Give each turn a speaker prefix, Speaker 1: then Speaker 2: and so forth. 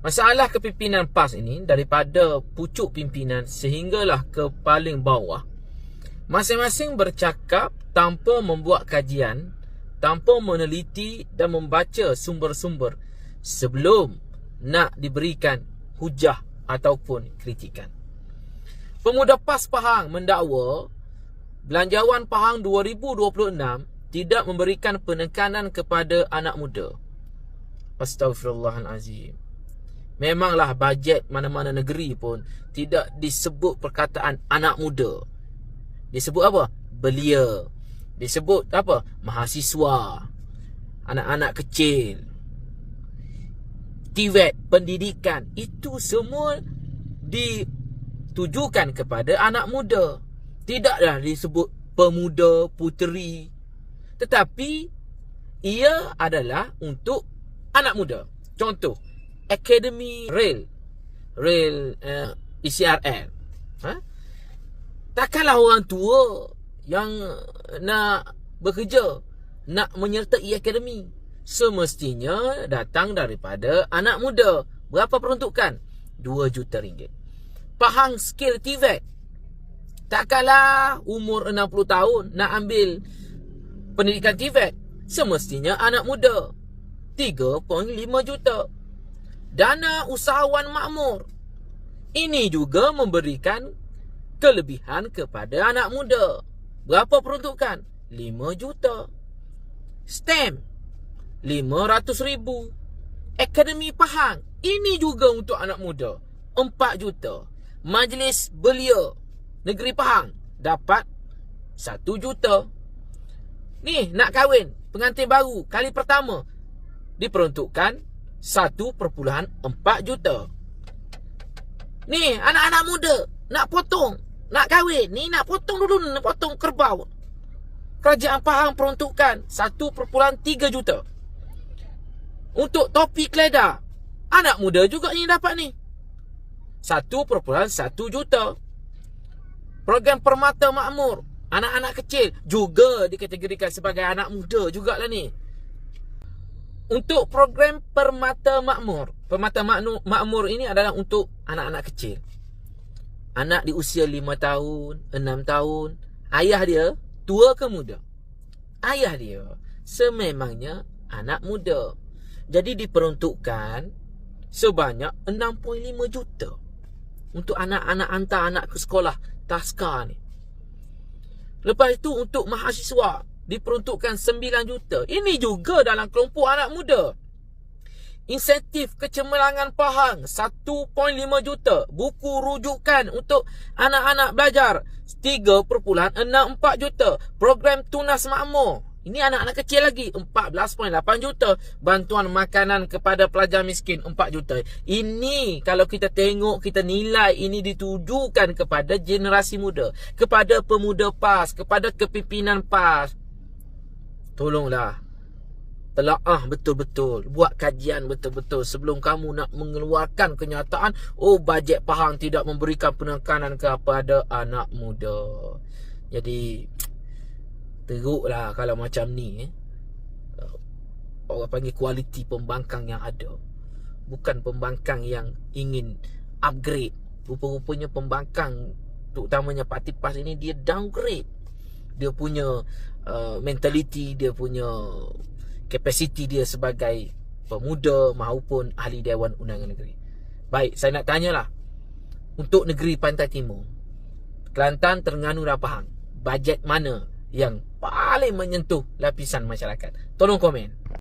Speaker 1: Masalah kepimpinan PAS ini daripada pucuk pimpinan sehinggalah ke paling bawah masing-masing bercakap tanpa membuat kajian, tanpa meneliti dan membaca sumber-sumber sebelum nak diberikan hujah ataupun kritikan. Pemuda PAS Pahang mendakwa Belanjawan Pahang 2026 tidak memberikan penekanan kepada anak muda. Astaghfirullahalazim. Memanglah bajet mana-mana negeri pun tidak disebut perkataan anak muda. Disebut apa? Belia. Disebut apa? Mahasiswa. Anak-anak kecil. TVET, pendidikan. Itu semua ditujukan kepada anak muda. Tidaklah disebut pemuda, puteri. Tetapi ia adalah untuk anak muda. Contoh, Academy Rail. Rail uh, eh, ECRL ha? Takkanlah orang tua Yang nak bekerja Nak menyertai Academy Semestinya datang daripada anak muda. Berapa peruntukan? 2 juta ringgit. Pahang skill TVET Takkanlah umur 60 tahun Nak ambil pendidikan TVET Semestinya anak muda. 3.5 juta dana usahawan makmur. Ini juga memberikan kelebihan kepada anak muda. Berapa peruntukan? 5 juta. STEM 500 ribu. Akademi Pahang ini juga untuk anak muda 4 juta. Majlis Belia Negeri Pahang dapat 1 juta. Ni nak kahwin pengantin baru kali pertama diperuntukkan 1.4 juta. Ni anak-anak muda nak potong, nak kahwin, ni nak potong dulu, nak potong kerbau. Kerajaan Pahang peruntukan 1.3 juta. Untuk topi keledar, anak muda juga ni dapat ni. 1.1 juta. Program Permata Makmur, anak-anak kecil juga dikategorikan sebagai anak muda jugalah ni. Untuk program Permata Makmur. Permata Makmur ini adalah untuk anak-anak kecil. Anak di usia 5 tahun 6 tahun Ayah dia tua ke muda? Ayah dia sememangnya anak muda. Jadi diperuntukkan sebanyak 6.5 juta Untuk anak-anak hantar anak ke sekolah Taska ni. Lepas itu untuk mahasiswa diperuntukkan 9 juta. Ini juga dalam kelompok anak muda. Insentif kecemerlangan Pahang 1.5 juta. Buku rujukan untuk anak-anak belajar 3.64 juta. Program tunas makmur. Ini anak-anak kecil lagi 14.8 juta. Bantuan makanan kepada pelajar miskin 4 juta. Ini kalau kita tengok kita nilai ini ditujukan kepada generasi muda, kepada pemuda PAS, kepada kepimpinan PAS. Tolonglah. Telaah betul-betul. Buat kajian betul-betul Sebelum kamu nak mengeluarkan kenyataan Oh bajet Pahang tidak memberikan penekanan kepada anak muda. Jadi Teruklah kalau macam ni eh. Orang panggil kualiti pembangkang yang ada. Bukan pembangkang yang ingin upgrade. Rupa-rupanya pembangkang Terutamanya parti PAS ini Dia downgrade Dia punya Uh, mentaliti dia punya capacity dia sebagai pemuda maupun ahli Dewan Undangan Negeri. Baik, saya nak tanyalah. Untuk negeri Pantai Timur, Kelantan, Terengganu dan Pahang, bajet mana yang paling menyentuh lapisan masyarakat? Tolong komen.